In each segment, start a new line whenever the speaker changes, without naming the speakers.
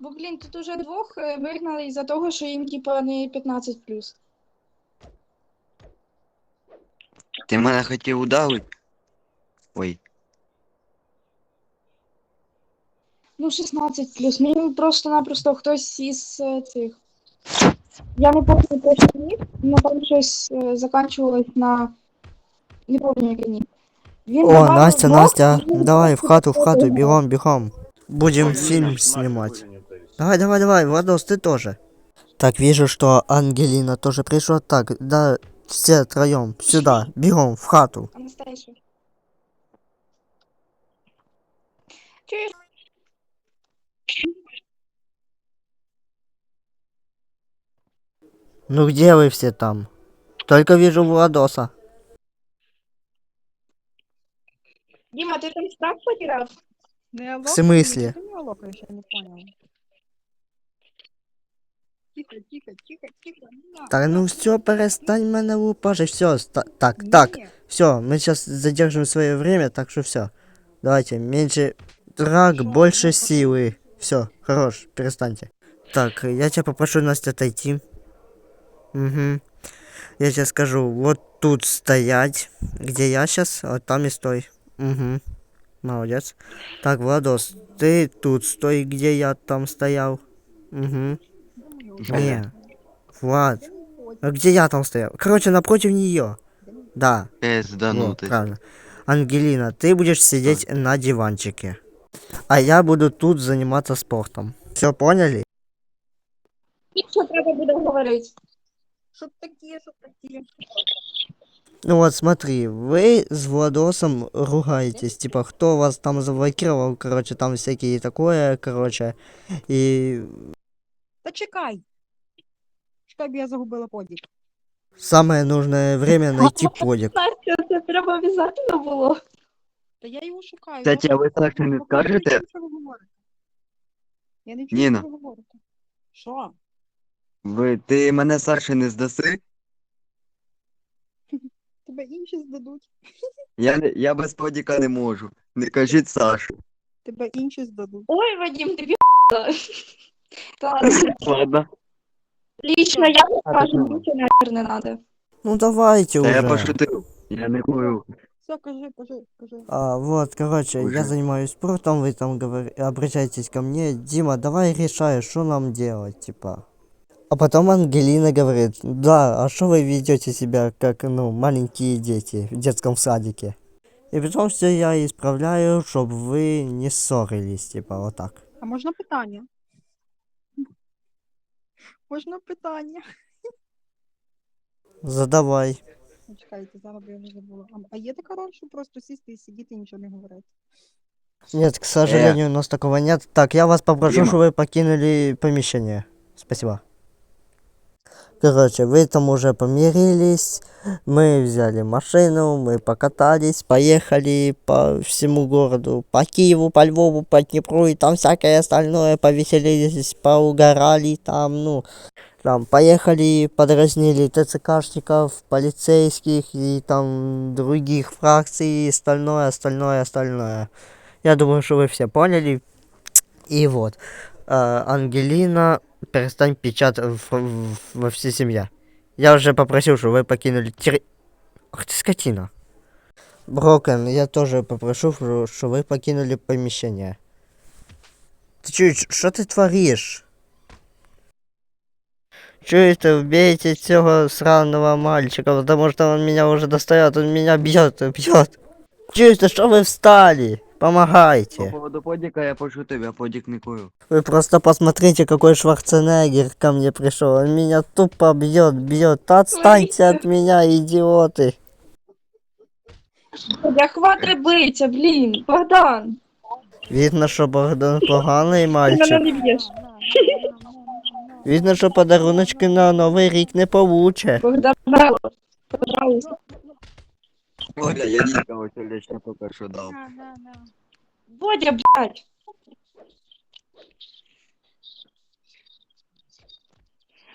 Бо, блін, тут уже двох е, вигнали із-за того, що їм, типа, не 15 плюс.
Ти мене хотів удавити? Ой,
Ну, 16 плюс. Мені просто-напросто хтось із е, цих. Я не пам'ятаю точно ні, але там щось е, заканчувалось на. Не пам'ятаю, який ні. Він
О,
добавив
Настя,
двох,
Настя,
і він
давай в хату, в хату,
вигнав.
бегом, бегом. Будем фильм снимать. Давай, давай, давай, Владос, ты тоже. Так, вижу, что Ангелина тоже пришла. Так, да, все троем сюда, бегом в хату.
Чуєш?
Ну где вы все там? Только вижу Владоса.
Діма, ти там?
Ну, я
В смысле?
Ты меня лопаешь, я не понял. Тихо, тихо, тихо, тихо.
Так, ну все, перестань мене лупашить. Все, так, так,
Не,
все, мы сейчас задержим свое время, так что все. Давайте, меньше драк,
Всё,
больше
ну,
силы. Все, хорош, перестаньте. Так, я тебя попрошу, Настя, отойти. Угу. Я тебе скажу, вот тут стоять, где я сейчас, вот там и стой. Угу. Молодец. Так, Владос, ты тут стой, где я там стоял. Угу. Не. Влад, а где я там стоял? Короче, напротив нее. Да. Вот,
пизданутий.
правильно. Ангелина, ты будешь сидеть на диванчике. А я буду тут заниматься спортом. Все поняли?
І що треба буде говорити?
Чтоб такие, чтоб такие.
Ну вот смотри, вы с Владосом ругаетесь, типа, кто вас там заблокировал, короче, там всякие такое, короче, и
Та чекай. Чекай, бо я загубила подік.
самое нужное время найти подик.
Настя, це треба обов'язково було.
Та я його шукаю.
Кстати, а ви так не
Поки я
скажете?
чую, що ви говорите. Я не чую,
Ніна.
що ви говорите. Що?
Ви, ти мене Саші не здаси?
Тебе інші здадуть.
Я, не- я без подіка не можу. Не кажіть Сашу.
Тебе інші здадуть.
Ой, Вадим, тобі Ладно, лично я
А
скажу, мені це нахер не надо.
Ну давайте
Та я
уже.
пошутив. Я не курю.
Все, кажи, кажи, кажи.
А, вот, короче,
Уже.
я занимаюсь спортом, вы там говор... обращайтесь ко мне. Дима, давай решай, что нам делать, типа. А потом Ангелина говорит, да, а что вы ведете себя как, ну, маленькие дети в детском садике? И потом все я исправляю, чтобы вы не ссорились, типа, вот так.
А можна питання? Можна питання?
Задавай.
Ну, Чекайте, зараз бо я вже забула. А, а є така роль, що просто сісти і сидіти і нічого не говорити?
Нет, к сожалению, у нас такого нет. Так, я вас попрошу,
Дима.
чтобы вы покинули помещение. Спасибо. Короче, вы там уже помирились, мы взяли машину, мы покатались, поехали по всему городу, по Киеву, по Львову, по Днепру и там всякое остальное, повеселились, поугорали там, ну, там поехали, подразнили ТЦКшников, полицейских и там других фракций, и остальное, остальное, остальное. Я думаю, что вы все поняли. И вот, э, Ангелина, перестань печатать в- в- во всей семье. Я уже попросил, чтобы вы покинули терри... Ах ты скотина. Брокен, я тоже попрошу, что что вы покинули помещение. Ты чё, что ты творишь? Это, убейте этого сраного мальчика, потому что он меня уже достает, он меня бьет, бьет. Это, что вы встали?
По
Помогайте.
поводу подіка я пошутив, я подік не курю.
Вы просто посмотрите, какой Шварценеггер ко мне пришел. Он меня тупо бьет, бьет. Да Отстаньте от меня, идиоты.
Я хватри биться, блін, Богдан,
Видно, что Богдан поганый
ти мене
мальчик.
не б'єш.
На, на, на, на, на, на.
Видно, что подаруночки на Новый рік не получе.
Богдан, пожалуйста.
Оля, я нікого лично тільки що дав.
На, на, на.
Бодя, блядь.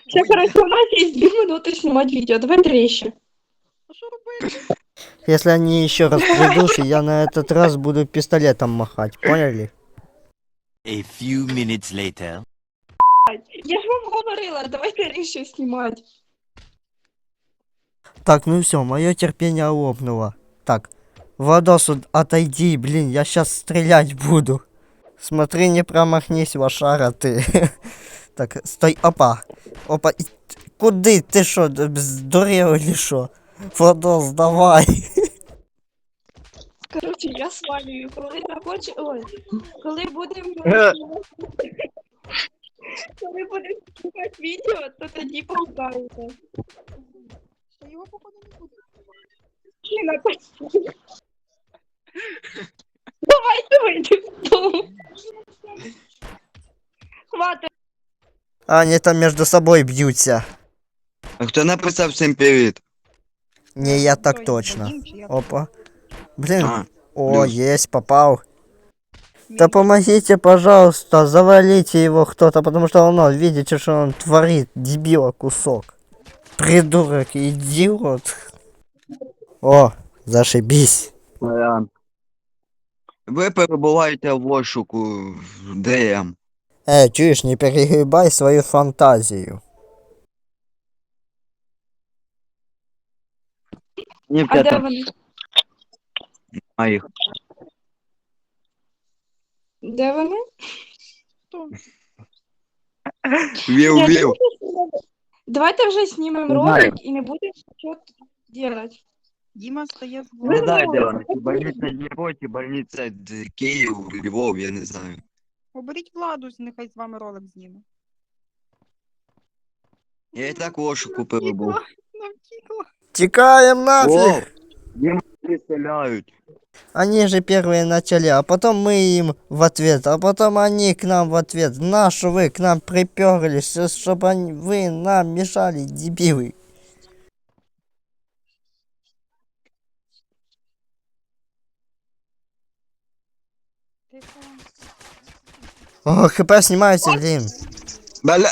Все, короче, у нас есть две минуты снимать видео. Давай трещи.
А що робити?
Если они еще раз придут, я на этот раз буду пистолетом махать, поняли?
A few minutes later.
Я ж вам говорила, давайте рішив знімати.
Так, ну все, мое терпение лопнуло. Так, Владос, вот отойди, блин, я сейчас стрелять буду. Смотри, не промахнись, лошара ты. Так, стой, опа. Опа, и т- куди? Ти що, д- здурел или що? Владос, давай.
Коротше, я свалюю, коли захочу. Ой, коли будемо.
Е.
Коли будемо знімати відео, то тоді повкаєте.
Та його походу не буде.
Чи на постійно. Давайте вийдемо. Хватить.
А, они там между собой бьются.
А хто написав всім привіт?
Не, я так
Хто,
точно.
Вадим чи я?
Опа. Блин,
А,
о,
плюс.
есть, попал. Да
Ні.
помогите, пожалуйста, завалите его кто-то, потому что он, ну, видите, что он творит, дебила кусок. Придурок, идиот. О, зашибись.
варіант. Ви перебуваєте в розшуку в ДМ.
Э, чуешь, не перегибай свою фантазию.
Ні,
А де вони?
а їх.
Де вони?
Вів, вів.
Давайте вже знімемо
ну,
ролик и не будемо щось делать.
Дима стає
в Ну да, да. Больница Дніпоті, Больница Київ, Львов, я не знаю.
Оберіть владу, нехай з вами ролик зніме.
Я і так Ошу
купив був.
Нам.
Тікаємо
нафіг!
Їм стріляють.
Они же первые начали, а потом мы им в ответ, а потом они к нам в ответ. На что вы к нам приперлись, чтобы они, вы нам мешали, дебилы. О, хп снимайте, блин.
Бля,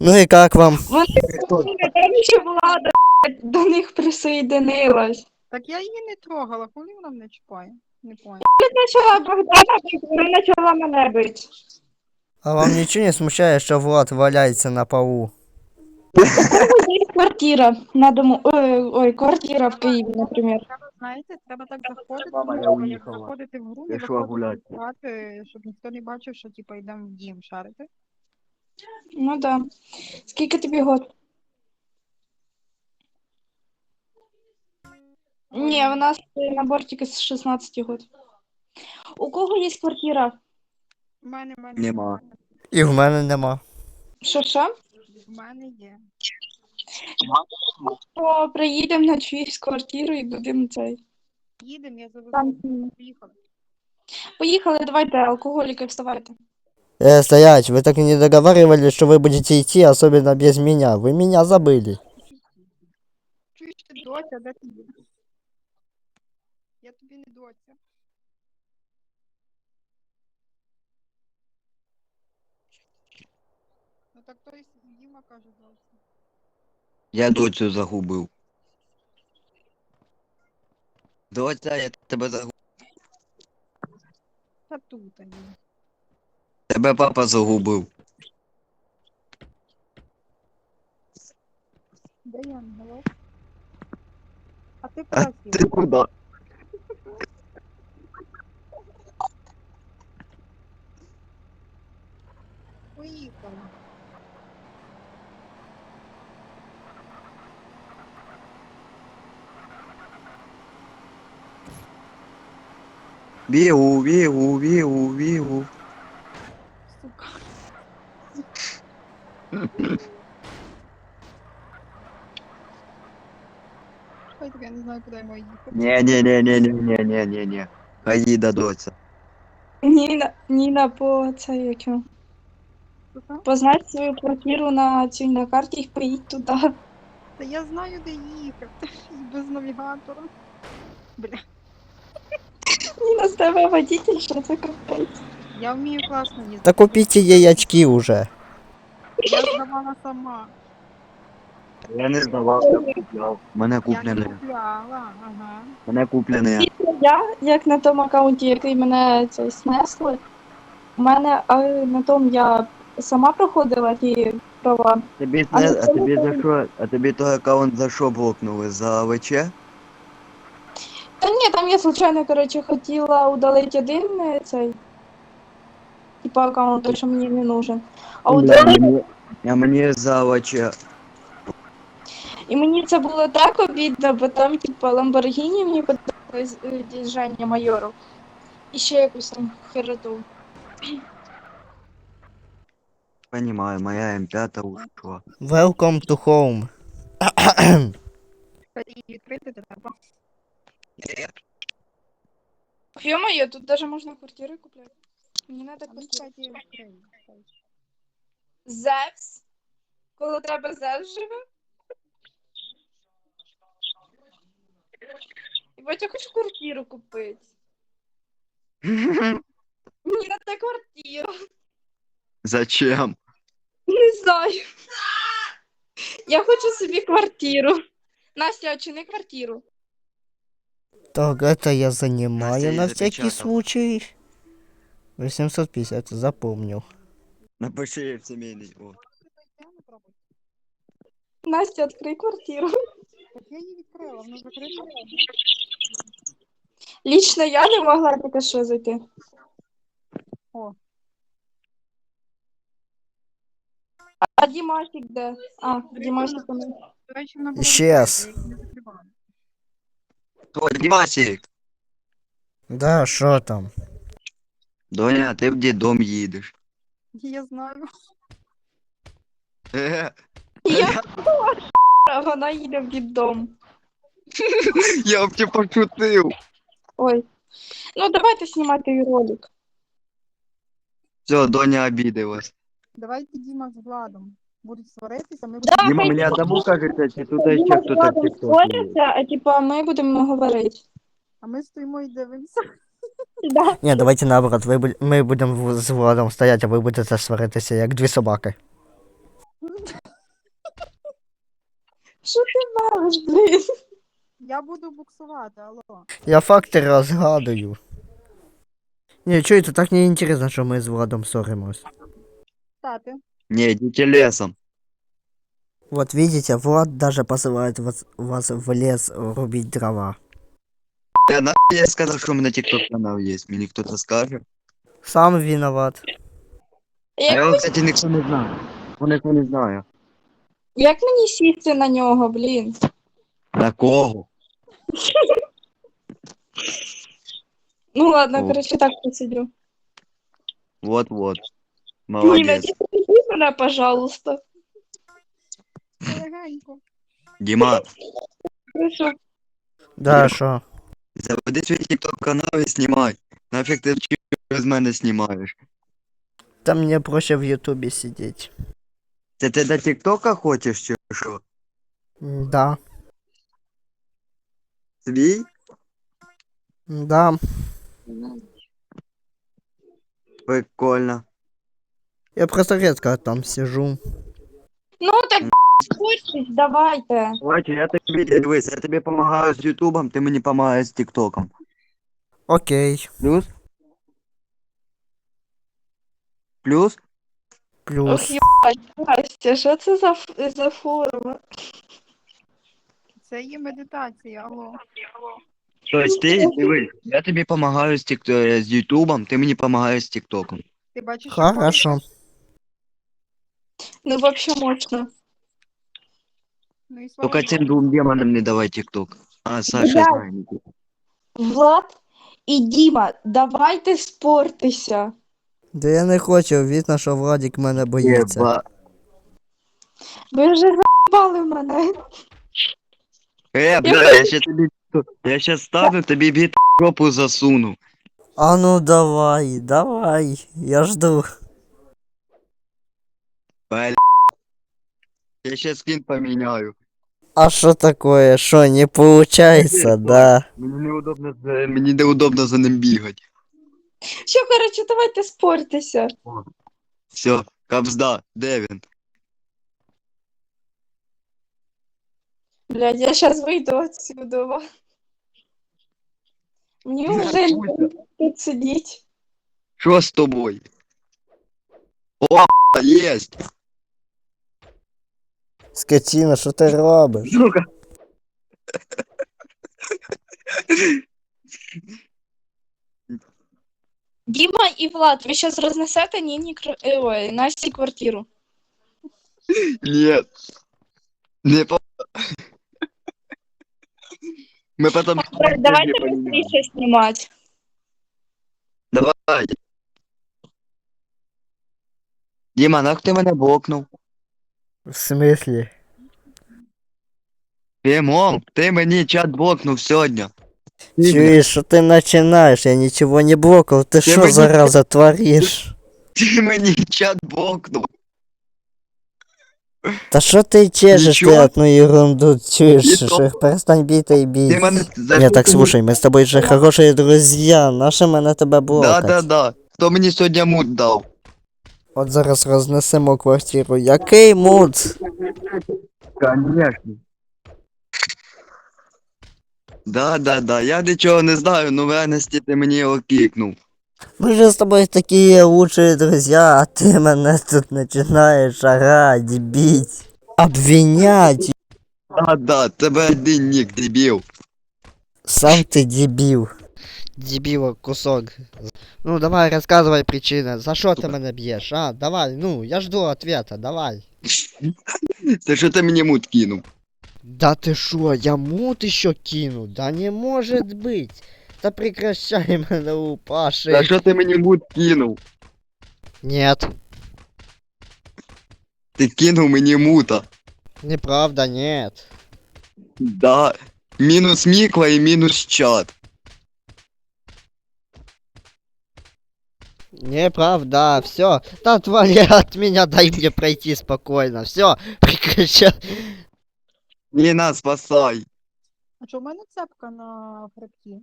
Ну и как вам?
Вони там ще влада до них присоєдинилась.
Так я її не трогала, коли вона мене чіпає? Не понял.
Я почала Богдана бити, вона почала мене бити.
А вам ничего не смущает, что Влад валяется на полу?
Є квартира на дому. Ой, ой, квартира в Києві, наприклад.
Треба, знаєте, треба так заходити,
Мама, я
як
уїхала.
заходити в гру,
гуляти.
щоб ніхто не бачив, що типа йдемо в дім шарити.
Ну да. Скільки тобі год? Ні, у нас набор тільки з 16 год. У кого є квартира?
У мене, в мене,
Нема.
І в мене нема.
Що що?
в мене є.
То приїдемо на чиюсь квартиру і будемо цей.
Їдемо, я завезу.
Там.
Поїхали.
Поїхали, давайте, алкоголіки, вставайте.
Э, стоять, вы так и не договаривались, что вы будете идти, особенно без меня. Вы меня забыли.
Чуєш ти доця, де ти є? Я тобі не доця. Ну так той Діма каже доця.
Я доцю загубив. Доця, я тебе загубив.
Та тут ані.
Тебе папа загубив.
Даян, алло. А ти
ты
А
ти
красивый.
куда? Поїхала. Бігу, бігу,
бігу, бігу. так я не знаю, куди я маю їхати.
Ні, ні, ні, ні, ні, ні, ні, ні, ні. Хай їде доця.
Ніна, Ніна по це як його,
Сука.
Познать свою квартиру на цій на карті і поїдь туди.
Та я знаю, де їхати. Без навігатора. Бля.
Ніна з тебе водитель, що це капець.
Я вмію класно їздити.
Да купите ей очки уже.
Я здавала сама.
Я не здавав, я купляв. Мене куплене.
купляла, ага.
Мене куплене.
Я, як на тому аккаунті, який мене цей снесли, у мене а, на тому я сама проходила ті права.
Тобі,
А на
а тобі за що? А тобі той аккаунт за що блокнули? За ВЧ?
Та ні, там я случайно, коротше, хотіла удалити один е, цей. Типа аккаунт, той, що мені не нужен. А удалити,
а мені за ВЧ.
і мені це було так обідно, бо там, типа, Ламборгіні мені подобалось е, діжання майору. І ще якусь там хероту.
Понимаю, моя М5 ушла.
Welcome to home.
І відкрити до тебе.
Ё-моё, тут даже можна квартири купляти. Мені надо
А ми,
квартиру.
кстати, відкриємо.
Зевс? Коли треба Зевс живе? Ебать, я хочу квартиру купити. Мені надо квартиру.
Зачем?
Не знаю. Я хочу собі квартиру. Настя, очини квартиру.
Так, это я занимаю
Настя,
на
я
всякий
запечатал.
случай. 850, запомнил.
Напиши в семейный. О.
Я не пробую.
Настя, відкрий квартиру.
Так я її відкрила, вона закрита.
Лічно я не могла тільки що зайти.
О.
А Дімасик де? А, Дімасик у мене.
До речі, вона була
Щас.
відкрита, я її не закривала.
О, Дімасик!
Да, что там?
Доня, ти в дідом їдеш.
Я знаю.
Е,
Я вона їде в діддом.
Я б тебе пошутив.
Ой. Ну, давайте знімати ролик.
Все, Доня обиделась.
Давайте Діма з Владом будуть сваритися, ми будемо...
Дима, мені одному кажеться, чи тут ще
з
хто-то в
Владом
тіктокі є.
споряться, а типа ми будемо говорити.
А ми стоїмо і дивимося.
Да.
Не, давайте наоборот, ви, бу- ми будемо з Владом стоять, а ви будете сваритися, як дві собаки.
Що ти мелиш, блін?
Я буду буксувати, алло.
Я факти розгадую. Не, это так неинтересно, що ми з Владом ссоримось.
Тати.
Не, идите лесом.
Вот видите, Влад даже посылает вас, вас в лес рубить дрова.
Я нахуй я сказал, что у меня тикток канал есть. Мне кто-то скажет.
Сам виноват.
А я, кстати, никто не знаю. Он никто не знаю.
Як мені сісти на нього, блін?
На кого?
Ну ладно,
О.
коротше, так посидю.
Вот-вот.
Ніна,
Молодец.
не мене, пожалуйста.
Легенько.
Дима,
Хорошо.
Да, що?
заведи свій тикток канал і знімай. Нафіг ти через мене знімаєш?
Та мені проще в Ютубі сидіти.
Це ти до тиктока хочеш чи що?
М, Да.
Свій?
Да.
Прикольно.
Я просто редко там сижу.
Ну так спустись, давайте.
Бачу, я тобі дивись, я тобі допомагаю з Ютубом, ти мені допомагаєш з Тіктоком.
Окей.
Плюс? Плюс?
Плюс.
Ох, їбать, Настя, що це за, ф- за форма?
Це є медитація, алло.
Тобто ти дивись, я тобі допомагаю з, тік... е, з Ютубом, ти мені допомагаєш з Тіктоком.
Ти бачиш, що
Хорошо.
Ну, вообще мощно.
Ну і слава
Тільки
Богу.
цим двом демонам не давай Тікток. А, Саша
Я-
знає. Нікіта.
Влад і Діма, давайте спортися.
Да я не хочу, видно, що Владик мене боїться.
Єба.
Ви вже заїбали мене.
Е, бля, я ще тобі... Я ще стану, тобі біт в жопу засуну.
А ну давай, давай, я жду.
Бля. Я ще скін поміняю.
А що такое? Що, не получается, да?
Мені неудобно, за- мені неудобно за ним бігати.
Що, коротше, давайте спортися.
Все, капзда, де він?
блядь, я сейчас выйду отсюда. Мне уже не тут сидеть.
Що з тобою? О, єсть!
Скотина, що ти робиш?
Сука!
Дима и Влад, вы сейчас разнесете Нине, кр- э, ой, Насте квартиру.
Нет. Не по... Мы потом...
Давайте быстрее снимать.
Давай. Діма, нах ти мене блокнув?
В смислі?
Димон, ти мені чат блокнув сьогодні.
Чуєш, що ти починаєш? Я нічого не блокав. Ти що
мені-
зараза твориш?
Ти мені чат блокнув.
Та що ти чешеш ти
Нічого.
одну ерунду? Чуєш,
Нічого.
що перестань бити і бить.
Ти мене... за
Ні, так слушай, ми з тобою же хороші друзі. Нащо мене тебе
Да,
блокать?
да, да. Хто мені сьогодні мут дав?
От зараз рознесемо квартиру. Який муд?
Конечно. Да, да, да. Я нічого не знаю, но в реальності ти мені його кікнув.
Ми же з тобою такі лучші друзі, а ти мене тут починаєш орать, бить, обвинять.
Да, да, тебе один нік, дебіл.
Сам ты дебил. Дебила кусок. Ну давай рассказывай причины. За что ты меня бьешь, а? Давай, ну, я жду ответа, давай.
Це що ти мені мут кинув?
Да ты шо, я мут еще кину? Да не может быть. Да прекращай меня у Паши.
За що ти мені мут кинув?
Нет,
Ти кинув мені мута.
неправда, нет.
Да. Мінус мікла і мінус чат.
Неправда, все. Да отвали от меня, дай мне пройти спокойно. Все, прекращай.
Ніна, спасай.
А що в мене цепка на хребті?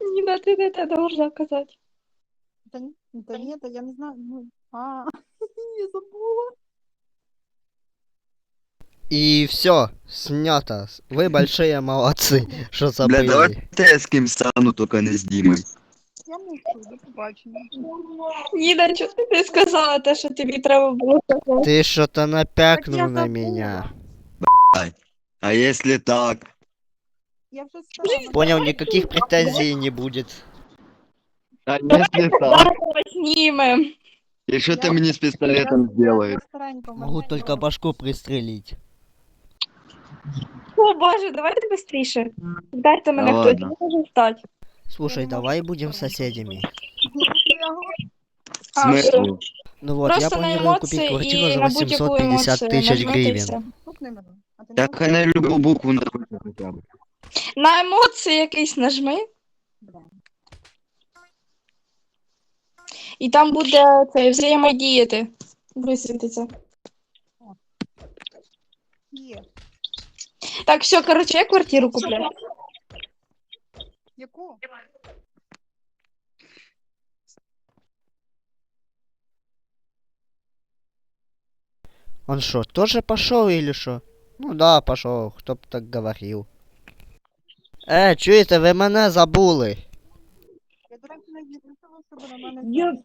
Нина, ты это должна сказать.
Та, ні- та ні, та я не знаю. Ну, а, я забула.
И все, снято. Вы большие молодцы, что
Бля,
забыли.
давай я з ким стану, тільки не з Дімою.
Я мовчу, до побачення.
Нина, что ты не сказала, то, что тебе треба было сказать?
Ты что-то
Так
напякнул
я
на
забула.
меня.
А якщо так?
Я вже сказала.
Понял, никаких претензий не будет.
А якщо так?
Завтра снимем.
І що ти мені з пістолетом зробиш?
Могу только башку пристрелить.
О, боже, давайте быстрее. Дайте мене
Да
хтось,
ладно.
не можу встати.
Слушай, давай будем соседями.
В
А, всё.
смислі?
Ну вот, я
Просто на
планирую купить
эмоции
квартиру
и
за
на будь-яку
850
эмоцию
тысяч
нажмите и
гривен.
все.
Стукни мене. А ти не
Так я не люблю букву на хоча б.
На емоції якийсь нажми,
Бля.
і там буде це взаємодіяти. Висвітиться.
Є.
Так, все, короче, я квартиру купляю.
Яку?
Он что, тоже пошел или что? Ну да, пошел, кто б так говорил. Э, чуєте, ви мене забули.
Я, до речі, не їздила, щоб на мене
Я-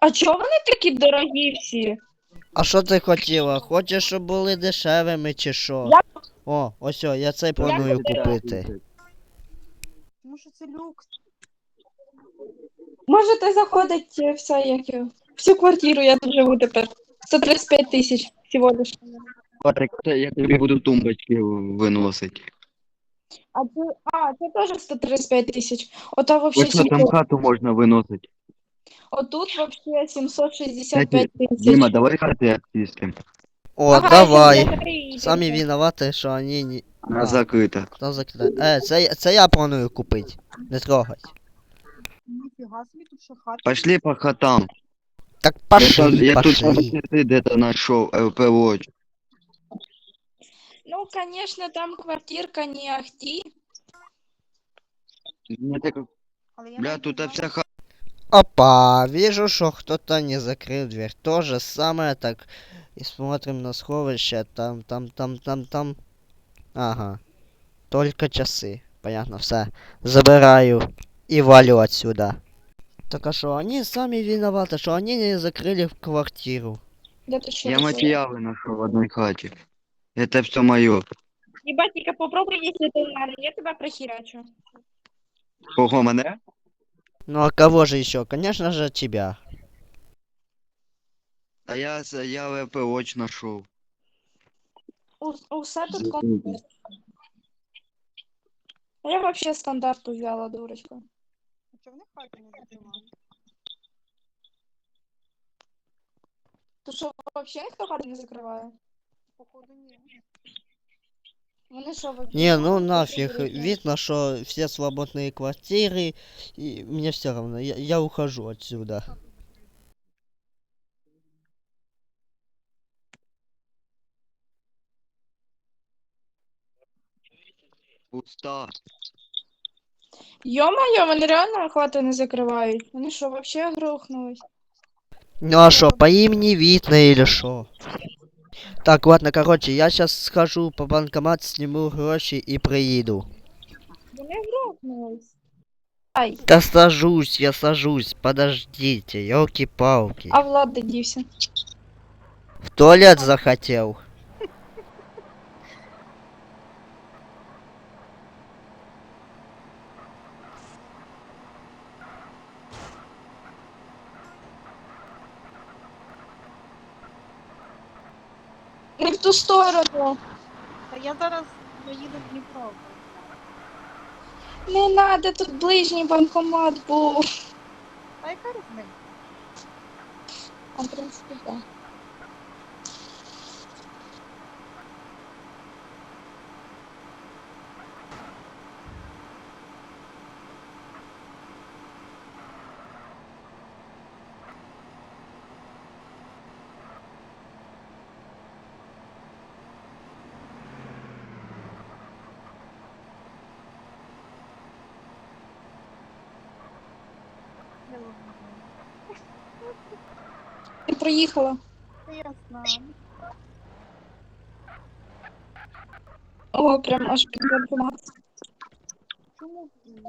А чого вони такі дорогі всі?
А що ти хотіла? Хочеш, щоб були дешевими чи що?
Я-
О, ось, о, я цей планую купити.
Люкс.
Можете заходити все, як його. Всю квартиру я тут живу тепер. 135 тисяч всього лиш.
Патрик, це я тобі буду тумбочки виносити.
А це, а, це теж 135 тисяч. Ото вообще
Ось що, там
700.
хату можна виносити.
Отут вообще 765 тисяч.
Діма, давай хати активістим.
О,
Ага,
давай.
я закрию,
Самі винуваті, що вони не...
Вона закрита.
Та закрита. Е, це, я- це я планую купити. Не трогать.
Ніфіга собі, тут ще хата.
Пошли по хатам.
Так
я
пошли,
тут, я тут
пошли.
ти де-то знайшов ЛПО.
Ну, конечно, там квартирка не ахти.
Мені так,
Але я
Бля,
навіть
тут
не
вся хата.
Опа, вижу, что кто-то не закрыл дверь. То же самое так. И смотрим на сховище. Там, там, там, там, там. Ага. Только часы. Понятно, все. Забираю. И валю отсюда. Так а что, они сами виноваты, что они не закрыли квартиру.
Де ти ще
Я материалы нашел в одной хате. Это все мое.
Ебатика, попробуй, если ты надо, я тебя прохерачу.
Кого мене?
Ну а кого же еще? Конечно же тебя.
А я, з- я ВПО нашел.
усе тут комплект. Я вообще стандарту взяла, дурочка.
А чого вони хаті не закривають?
То що, вообще ніхто хати не закриває?
Походу, ні.
Вони що, вообще?
Не, ну
Що
нафиг.
беруть?
Видно, что все свободные квартиры. И мне все равно. Я, я ухожу отсюда.
Пусто.
Ё-моё, вони реально хати не закривають. Вони що, вообще грохнулись?
Ну а что, по имени видно или что? Так, ладно, короче, я сейчас схожу по банкомат, сниму гроши и приеду.
Вони грохнулись. Ай,
Да сажусь, я сажусь, подождите, елки-палки.
а Влад де дівся?
В туалет захотел.
Не в ту сторону.
Та я зараз доїду в Дніпро.
Не надо, тут ближній банкомат був.
А яка різниця?
А, в принципі, так. приїхала.
Та я знаю.
О, прям аж під банкомат.
Чому? ні?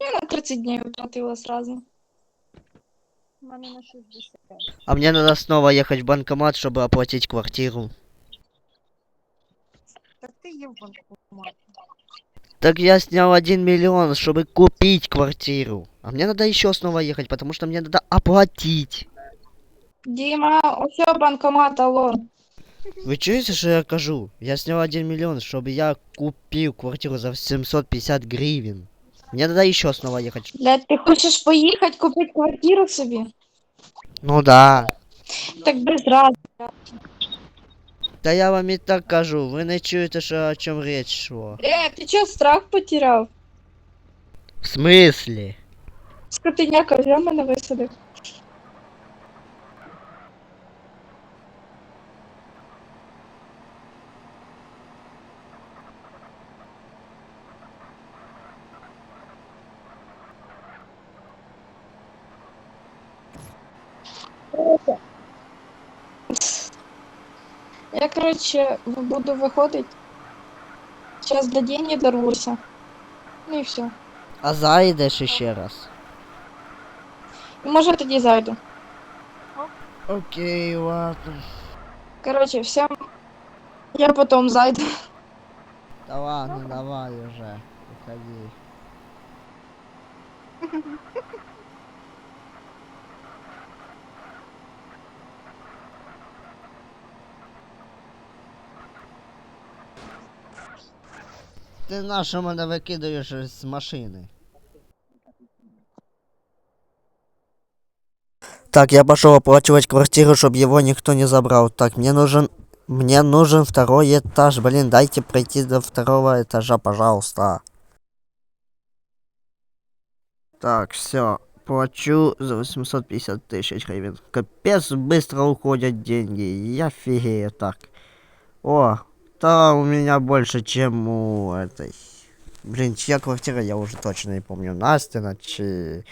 Я на 30 днів оплатила сразу.
У мене на 60.
А мне надо снова ехать в банкомат, чтобы оплатить квартиру.
Так ти є в банкоматі.
Так я снял 1 миллион, чтобы купить квартиру. А мне надо еще снова ехать, потому что мне надо оплатить.
Діма, ось банкомат, алло.
Вы чуете, что я кажу? Я снял 1 миллион, чтобы я купил квартиру за 750 гривен. Мне надо еще снова ехать.
Блядь, ти хочеш поїхати купити квартиру собі?
Ну да.
Так без разу.
Да я вам и так кажу, вы не чуете, что о чем речь шло.
Е, ти чого страх потеряв?
В смысле?
Скотиняка взяв мене висадив. Я, короче, буду виходити. Сейчас до деньги дорвуся. Ну і все.
А зайдешь еще раз?
Може тоді зайду.
Окей, ладно.
Короче, всем. Я потом зайду.
Да ладно, давай уже. Уходи. Ти на що мене викидаєш з машини? Так, я пошел оплачивать квартиру, чтобы его никто не забрал. Так, мне нужен... Мне нужен второй этаж. Блин, дайте пройти до второго этажа, пожалуйста. Так, все. Плачу за 850 тысяч гривен. Капец, быстро уходят деньги. Я фигею так. О, да у меня больше, чем у этой. Блин, чья квартира, я уже точно не помню. Настина, чи...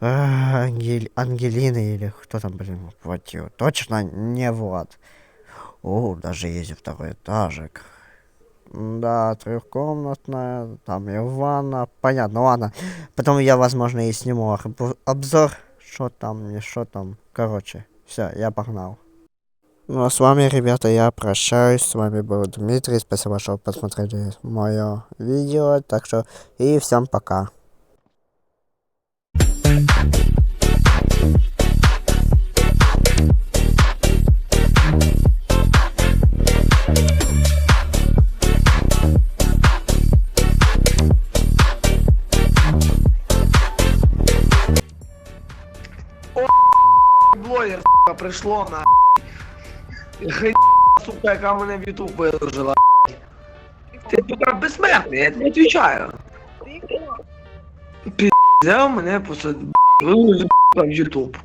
а, Ангель... Ангелины или кто там, блин, квартиру. Точно не Влад. О, даже есть второй этажик. Да, трехкомнатная, там и ванна. Понятно, ладно. Потом я, возможно, и сниму об- обзор. Что там, не что там. Короче, все, я погнал. Ну а с вами, ребята, я прощаюсь. С вами был Дмитрий. Спасибо, что посмотрели мое видео. Так что и всем пока.
пришло на. Хрень, сука, яка мене в Ютуб виложила. Ти сука безсмертний, я тобі відповідаю.
Хто?
Мене сука, в Ютуб.